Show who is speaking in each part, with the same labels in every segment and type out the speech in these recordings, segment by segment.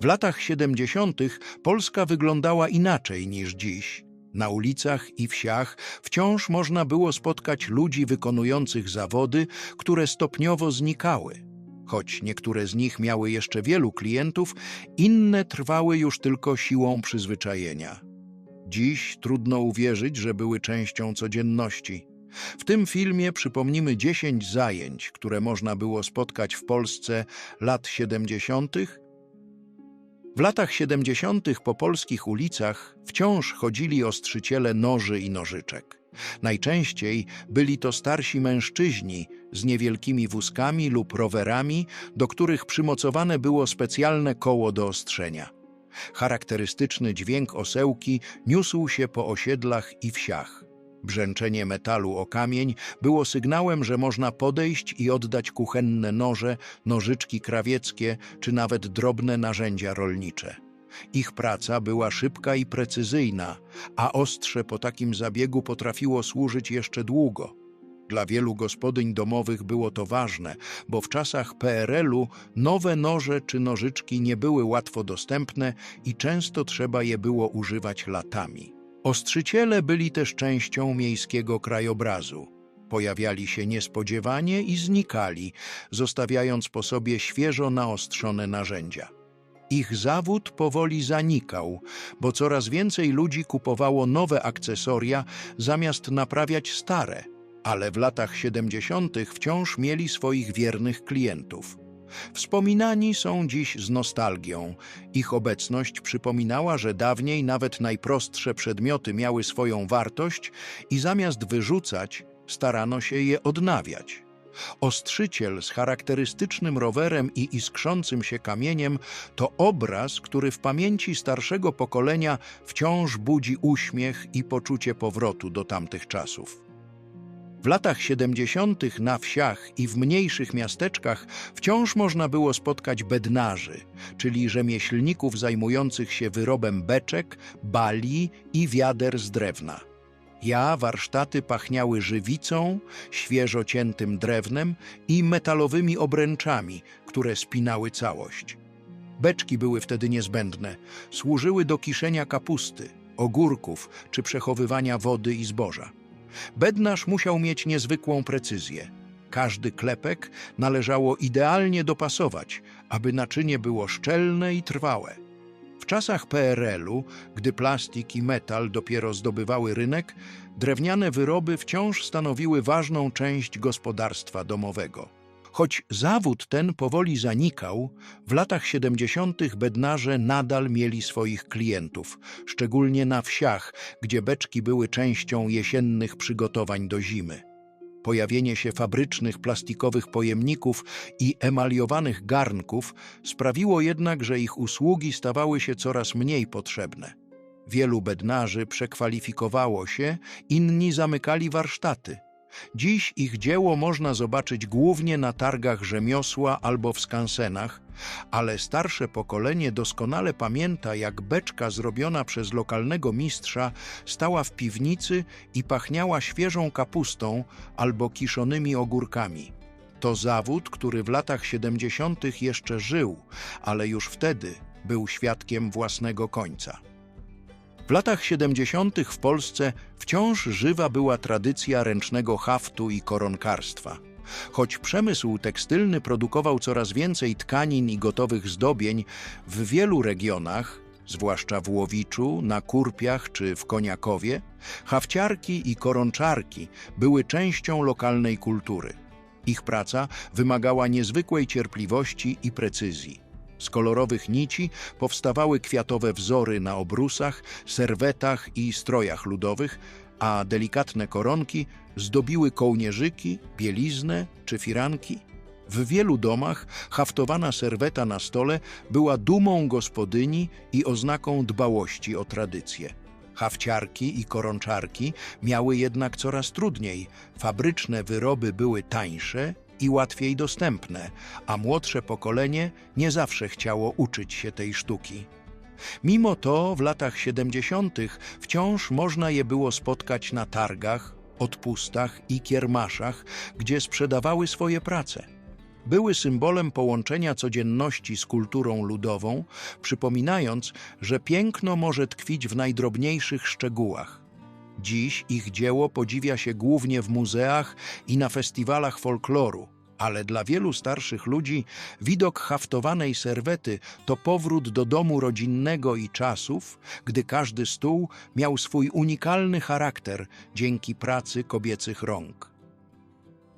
Speaker 1: W latach 70. Polska wyglądała inaczej niż dziś. Na ulicach i wsiach wciąż można było spotkać ludzi wykonujących zawody, które stopniowo znikały. Choć niektóre z nich miały jeszcze wielu klientów, inne trwały już tylko siłą przyzwyczajenia. Dziś trudno uwierzyć, że były częścią codzienności. W tym filmie przypomnimy 10 zajęć, które można było spotkać w Polsce lat 70. W latach 70. po polskich ulicach wciąż chodzili ostrzyciele noży i nożyczek. Najczęściej byli to starsi mężczyźni z niewielkimi wózkami lub rowerami, do których przymocowane było specjalne koło do ostrzenia. Charakterystyczny dźwięk osełki niósł się po osiedlach i wsiach. Brzęczenie metalu o kamień było sygnałem, że można podejść i oddać kuchenne noże, nożyczki krawieckie czy nawet drobne narzędzia rolnicze. Ich praca była szybka i precyzyjna, a ostrze po takim zabiegu potrafiło służyć jeszcze długo. Dla wielu gospodyń domowych było to ważne, bo w czasach PRL-u nowe noże czy nożyczki nie były łatwo dostępne i często trzeba je było używać latami. Ostrzyciele byli też częścią miejskiego krajobrazu. Pojawiali się niespodziewanie i znikali, zostawiając po sobie świeżo naostrzone narzędzia. Ich zawód powoli zanikał, bo coraz więcej ludzi kupowało nowe akcesoria zamiast naprawiać stare, ale w latach 70. wciąż mieli swoich wiernych klientów. Wspominani są dziś z nostalgią. Ich obecność przypominała, że dawniej nawet najprostsze przedmioty miały swoją wartość i zamiast wyrzucać, starano się je odnawiać. Ostrzyciel z charakterystycznym rowerem i iskrzącym się kamieniem to obraz, który w pamięci starszego pokolenia wciąż budzi uśmiech i poczucie powrotu do tamtych czasów. W latach 70. na wsiach i w mniejszych miasteczkach wciąż można było spotkać bednarzy, czyli rzemieślników zajmujących się wyrobem beczek, bali i wiader z drewna. Ja warsztaty pachniały żywicą, świeżo ciętym drewnem i metalowymi obręczami, które spinały całość. Beczki były wtedy niezbędne, służyły do kiszenia kapusty, ogórków czy przechowywania wody i zboża. Bednarz musiał mieć niezwykłą precyzję. Każdy klepek należało idealnie dopasować, aby naczynie było szczelne i trwałe. W czasach PRL-u, gdy plastik i metal dopiero zdobywały rynek, drewniane wyroby wciąż stanowiły ważną część gospodarstwa domowego. Choć zawód ten powoli zanikał, w latach 70. bednarze nadal mieli swoich klientów, szczególnie na wsiach, gdzie beczki były częścią jesiennych przygotowań do zimy. Pojawienie się fabrycznych plastikowych pojemników i emaliowanych garnków sprawiło jednak, że ich usługi stawały się coraz mniej potrzebne. Wielu bednarzy przekwalifikowało się, inni zamykali warsztaty – Dziś ich dzieło można zobaczyć głównie na targach rzemiosła albo w skansenach, ale starsze pokolenie doskonale pamięta, jak beczka zrobiona przez lokalnego mistrza stała w piwnicy i pachniała świeżą kapustą albo kiszonymi ogórkami. To zawód, który w latach 70. jeszcze żył, ale już wtedy był świadkiem własnego końca. W latach 70. w Polsce wciąż żywa była tradycja ręcznego haftu i koronkarstwa. Choć przemysł tekstylny produkował coraz więcej tkanin i gotowych zdobień, w wielu regionach, zwłaszcza w Łowiczu, na Kurpiach czy w Koniakowie, hafciarki i koronczarki były częścią lokalnej kultury. Ich praca wymagała niezwykłej cierpliwości i precyzji. Z kolorowych nici powstawały kwiatowe wzory na obrusach, serwetach i strojach ludowych, a delikatne koronki zdobiły kołnierzyki, bieliznę czy firanki. W wielu domach haftowana serweta na stole była dumą gospodyni i oznaką dbałości o tradycję. Hafciarki i koronczarki miały jednak coraz trudniej. Fabryczne wyroby były tańsze i łatwiej dostępne, a młodsze pokolenie nie zawsze chciało uczyć się tej sztuki. Mimo to w latach 70. wciąż można je było spotkać na targach, odpustach i kiermaszach, gdzie sprzedawały swoje prace. były symbolem połączenia codzienności z kulturą ludową, przypominając, że piękno może tkwić w najdrobniejszych szczegółach. Dziś ich dzieło podziwia się głównie w muzeach i na festiwalach folkloru, ale dla wielu starszych ludzi widok haftowanej serwety to powrót do domu rodzinnego i czasów, gdy każdy stół miał swój unikalny charakter dzięki pracy kobiecych rąk.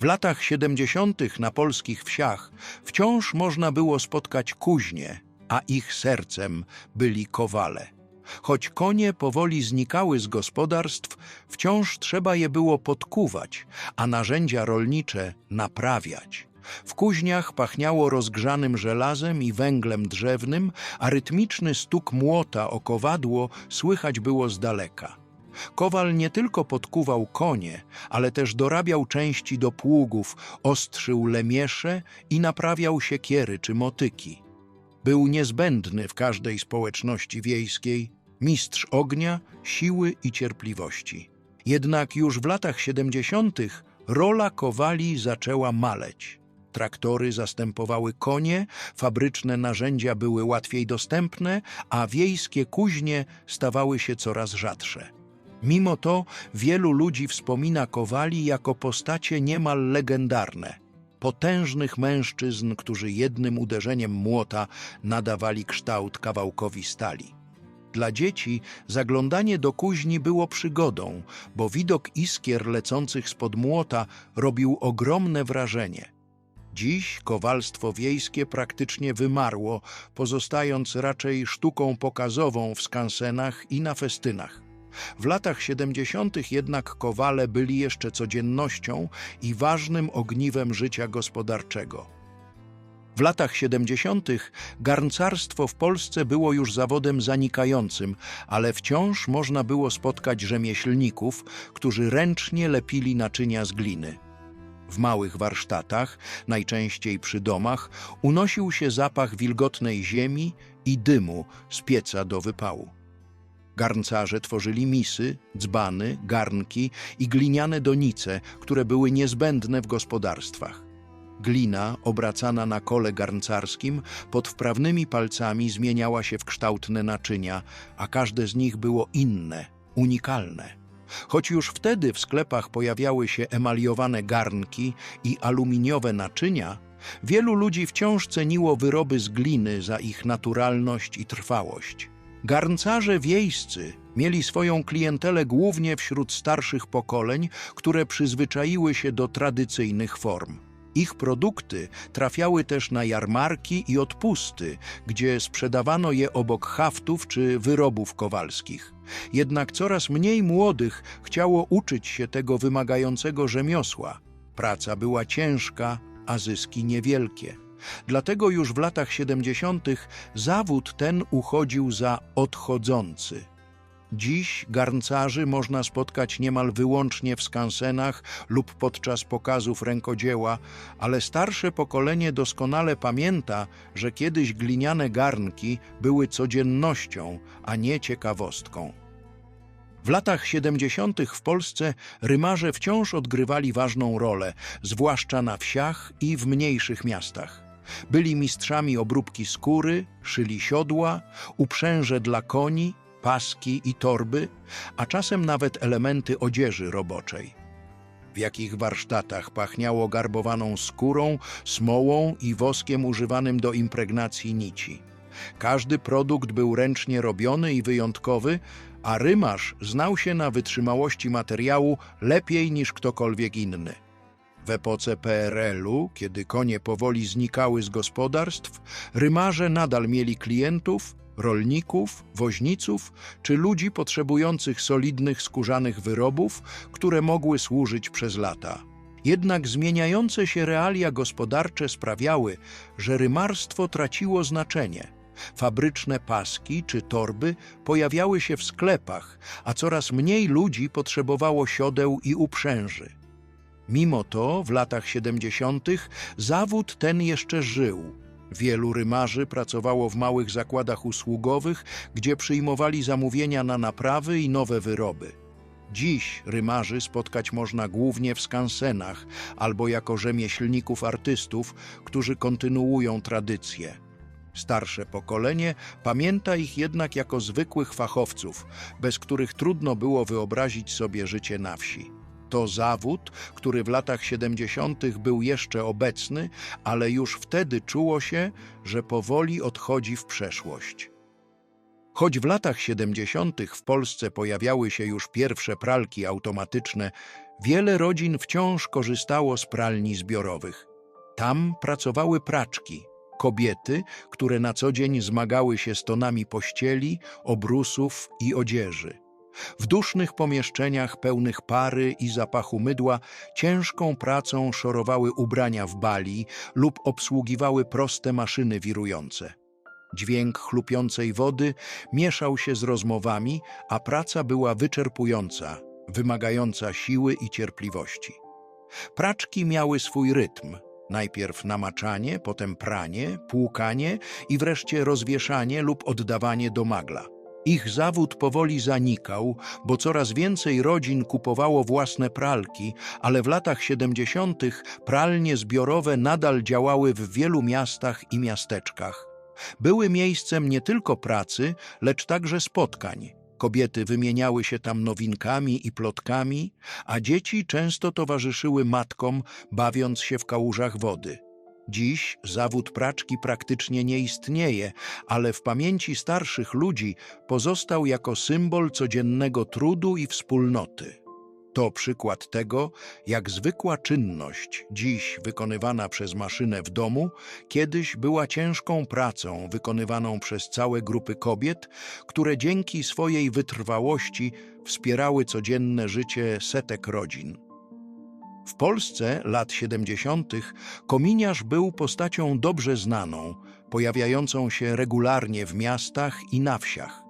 Speaker 1: W latach 70. na polskich wsiach wciąż można było spotkać kuźnie, a ich sercem byli kowale. Choć konie powoli znikały z gospodarstw, wciąż trzeba je było podkuwać, a narzędzia rolnicze naprawiać. W kuźniach pachniało rozgrzanym żelazem i węglem drzewnym, a rytmiczny stuk młota o kowadło słychać było z daleka. Kowal nie tylko podkuwał konie, ale też dorabiał części do pługów, ostrzył lemiesze i naprawiał siekiery czy motyki. Był niezbędny w każdej społeczności wiejskiej, mistrz ognia, siły i cierpliwości. Jednak już w latach 70. rola kowali zaczęła maleć. Traktory zastępowały konie, fabryczne narzędzia były łatwiej dostępne, a wiejskie kuźnie stawały się coraz rzadsze. Mimo to wielu ludzi wspomina kowali jako postacie niemal legendarne. Potężnych mężczyzn, którzy jednym uderzeniem młota nadawali kształt kawałkowi stali. Dla dzieci zaglądanie do kuźni było przygodą, bo widok iskier lecących spod młota robił ogromne wrażenie. Dziś kowalstwo wiejskie praktycznie wymarło, pozostając raczej sztuką pokazową w skansenach i na festynach. W latach 70. jednak kowale byli jeszcze codziennością i ważnym ogniwem życia gospodarczego. W latach 70. garncarstwo w Polsce było już zawodem zanikającym, ale wciąż można było spotkać rzemieślników, którzy ręcznie lepili naczynia z gliny. W małych warsztatach, najczęściej przy domach, unosił się zapach wilgotnej ziemi i dymu z pieca do wypału. Garncarze tworzyli misy, dzbany, garnki i gliniane donice, które były niezbędne w gospodarstwach. Glina, obracana na kole garncarskim, pod wprawnymi palcami zmieniała się w kształtne naczynia, a każde z nich było inne, unikalne. Choć już wtedy w sklepach pojawiały się emaliowane garnki i aluminiowe naczynia, wielu ludzi wciąż ceniło wyroby z gliny za ich naturalność i trwałość. Garncarze wiejscy mieli swoją klientelę głównie wśród starszych pokoleń, które przyzwyczaiły się do tradycyjnych form. Ich produkty trafiały też na jarmarki i odpusty, gdzie sprzedawano je obok haftów czy wyrobów kowalskich. Jednak coraz mniej młodych chciało uczyć się tego wymagającego rzemiosła. Praca była ciężka, a zyski niewielkie. Dlatego już w latach 70. zawód ten uchodził za odchodzący. Dziś garncarzy można spotkać niemal wyłącznie w skansenach lub podczas pokazów rękodzieła, ale starsze pokolenie doskonale pamięta, że kiedyś gliniane garnki były codziennością, a nie ciekawostką. W latach 70. w Polsce rymarze wciąż odgrywali ważną rolę, zwłaszcza na wsiach i w mniejszych miastach. Byli mistrzami obróbki skóry, szyli siodła, uprzęże dla koni, paski i torby, a czasem nawet elementy odzieży roboczej. W jakich warsztatach pachniało garbowaną skórą, smołą i woskiem używanym do impregnacji nici. Każdy produkt był ręcznie robiony i wyjątkowy, a rymarz znał się na wytrzymałości materiału lepiej niż ktokolwiek inny. W epoce PRL-u, kiedy konie powoli znikały z gospodarstw, rymarze nadal mieli klientów, rolników, woźniców czy ludzi potrzebujących solidnych skórzanych wyrobów, które mogły służyć przez lata. Jednak zmieniające się realia gospodarcze sprawiały, że rymarstwo traciło znaczenie. Fabryczne paski czy torby pojawiały się w sklepach, a coraz mniej ludzi potrzebowało siodeł i uprzęży. Mimo to w latach 70. zawód ten jeszcze żył. Wielu rymarzy pracowało w małych zakładach usługowych, gdzie przyjmowali zamówienia na naprawy i nowe wyroby. Dziś rymarzy spotkać można głównie w skansenach albo jako rzemieślników artystów, którzy kontynuują tradycję. Starsze pokolenie pamięta ich jednak jako zwykłych fachowców, bez których trudno było wyobrazić sobie życie na wsi. To zawód, który w latach 70. był jeszcze obecny, ale już wtedy czuło się, że powoli odchodzi w przeszłość. Choć w latach 70. w Polsce pojawiały się już pierwsze pralki automatyczne, wiele rodzin wciąż korzystało z pralni zbiorowych. Tam pracowały praczki, kobiety, które na co dzień zmagały się z tonami pościeli, obrusów i odzieży. W dusznych pomieszczeniach pełnych pary i zapachu mydła ciężką pracą szorowały ubrania w bali lub obsługiwały proste maszyny wirujące. Dźwięk chlupiącej wody mieszał się z rozmowami, a praca była wyczerpująca, wymagająca siły i cierpliwości. Praczki miały swój rytm. Najpierw namaczanie, potem pranie, płukanie i wreszcie rozwieszanie lub oddawanie do magla. Ich zawód powoli zanikał, bo coraz więcej rodzin kupowało własne pralki, ale w latach 70. pralnie zbiorowe nadal działały w wielu miastach i miasteczkach. Były miejscem nie tylko pracy, lecz także spotkań. Kobiety wymieniały się tam nowinkami i plotkami, a dzieci często towarzyszyły matkom, bawiąc się w kałużach wody. Dziś zawód praczki praktycznie nie istnieje, ale w pamięci starszych ludzi pozostał jako symbol codziennego trudu i wspólnoty. To przykład tego, jak zwykła czynność, dziś wykonywana przez maszynę w domu, kiedyś była ciężką pracą wykonywaną przez całe grupy kobiet, które dzięki swojej wytrwałości wspierały codzienne życie setek rodzin. W Polsce lat 70. kominiarz był postacią dobrze znaną, pojawiającą się regularnie w miastach i na wsiach.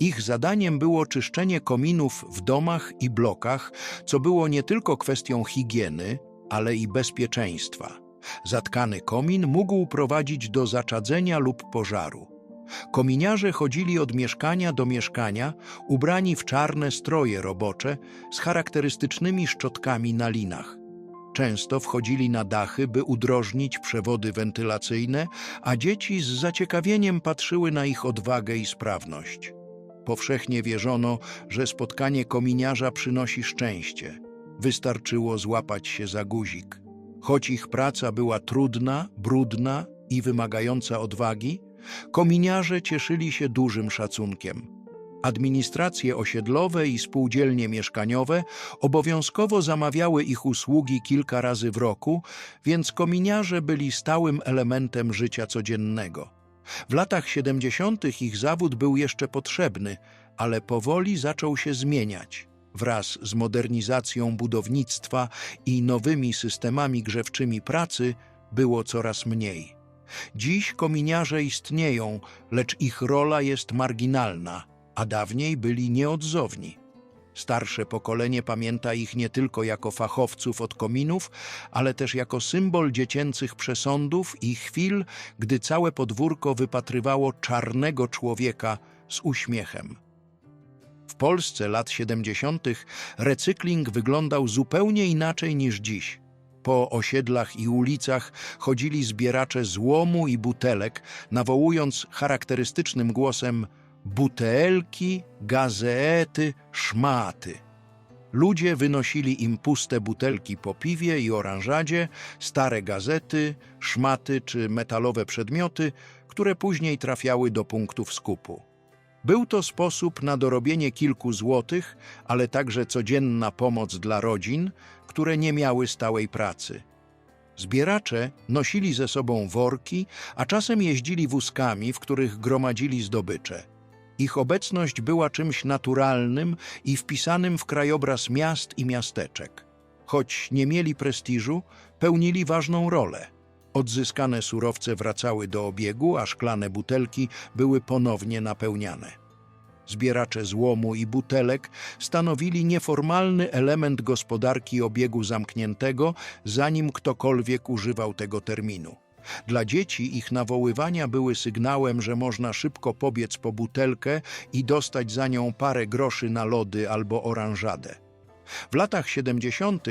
Speaker 1: Ich zadaniem było czyszczenie kominów w domach i blokach, co było nie tylko kwestią higieny, ale i bezpieczeństwa. Zatkany komin mógł prowadzić do zaczadzenia lub pożaru. Kominiarze chodzili od mieszkania do mieszkania, ubrani w czarne stroje robocze z charakterystycznymi szczotkami na linach. Często wchodzili na dachy, by udrożnić przewody wentylacyjne, a dzieci z zaciekawieniem patrzyły na ich odwagę i sprawność. Powszechnie wierzono, że spotkanie kominiarza przynosi szczęście. Wystarczyło złapać się za guzik. Choć ich praca była trudna, brudna i wymagająca odwagi, kominiarze cieszyli się dużym szacunkiem. Administracje osiedlowe i spółdzielnie mieszkaniowe obowiązkowo zamawiały ich usługi kilka razy w roku, więc kominiarze byli stałym elementem życia codziennego. W latach 70. ich zawód był jeszcze potrzebny, ale powoli zaczął się zmieniać. Wraz z modernizacją budownictwa i nowymi systemami grzewczymi pracy było coraz mniej. Dziś kominiarze istnieją, lecz ich rola jest marginalna, a dawniej byli nieodzowni. Starsze pokolenie pamięta ich nie tylko jako fachowców od kominów, ale też jako symbol dziecięcych przesądów i chwil, gdy całe podwórko wypatrywało czarnego człowieka z uśmiechem. W Polsce lat 70. recykling wyglądał zupełnie inaczej niż dziś. Po osiedlach i ulicach chodzili zbieracze złomu i butelek, nawołując charakterystycznym głosem butelki, gazety, szmaty. Ludzie wynosili im puste butelki po piwie i oranżadzie, stare gazety, szmaty czy metalowe przedmioty, które później trafiały do punktów skupu. Był to sposób na dorobienie kilku złotych, ale także codzienna pomoc dla rodzin, które nie miały stałej pracy. Zbieracze nosili ze sobą worki, a czasem jeździli wózkami, w których gromadzili zdobycze. Ich obecność była czymś naturalnym i wpisanym w krajobraz miast i miasteczek. Choć nie mieli prestiżu, pełnili ważną rolę. Odzyskane surowce wracały do obiegu, a szklane butelki były ponownie napełniane. Zbieracze złomu i butelek stanowili nieformalny element gospodarki obiegu zamkniętego, zanim ktokolwiek używał tego terminu. Dla dzieci ich nawoływania były sygnałem, że można szybko pobiec po butelkę i dostać za nią parę groszy na lody albo oranżadę. W latach 70.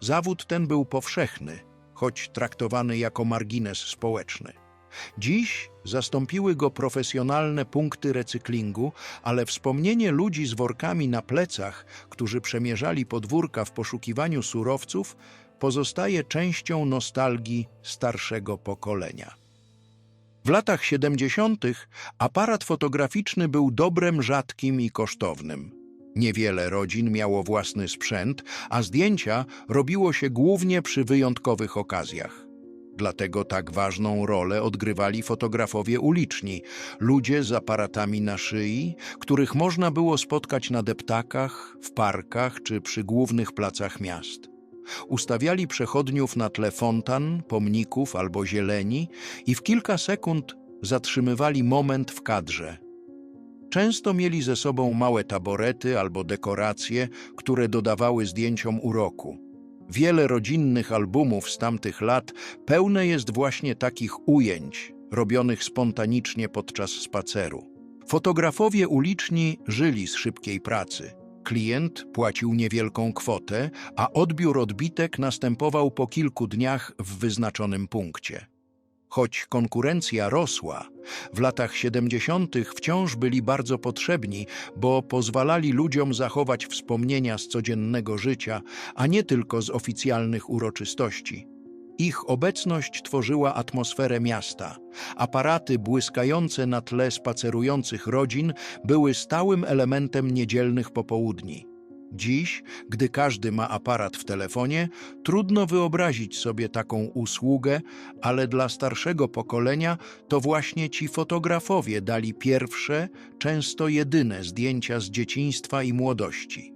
Speaker 1: zawód ten był powszechny, choć traktowany jako margines społeczny. Dziś zastąpiły go profesjonalne punkty recyklingu, ale wspomnienie ludzi z workami na plecach, którzy przemierzali podwórka w poszukiwaniu surowców, pozostaje częścią nostalgii starszego pokolenia. W latach 70. aparat fotograficzny był dobrem rzadkim i kosztownym. Niewiele rodzin miało własny sprzęt, a zdjęcia robiło się głównie przy wyjątkowych okazjach. Dlatego tak ważną rolę odgrywali fotografowie uliczni, ludzie z aparatami na szyi, których można było spotkać na deptakach, w parkach czy przy głównych placach miast. Ustawiali przechodniów na tle fontan, pomników albo zieleni i w kilka sekund zatrzymywali moment w kadrze. Często mieli ze sobą małe taborety albo dekoracje, które dodawały zdjęciom uroku. Wiele rodzinnych albumów z tamtych lat pełne jest właśnie takich ujęć, robionych spontanicznie podczas spaceru. Fotografowie uliczni żyli z szybkiej pracy. Klient płacił niewielką kwotę, a odbiór odbitek następował po kilku dniach w wyznaczonym punkcie. Choć konkurencja rosła, w latach 70. wciąż byli bardzo potrzebni, bo pozwalali ludziom zachować wspomnienia z codziennego życia, a nie tylko z oficjalnych uroczystości. Ich obecność tworzyła atmosferę miasta. Aparaty błyskające na tle spacerujących rodzin były stałym elementem niedzielnych popołudni. Dziś, gdy każdy ma aparat w telefonie, trudno wyobrazić sobie taką usługę, ale dla starszego pokolenia to właśnie ci fotografowie dali pierwsze, często jedyne zdjęcia z dzieciństwa i młodości.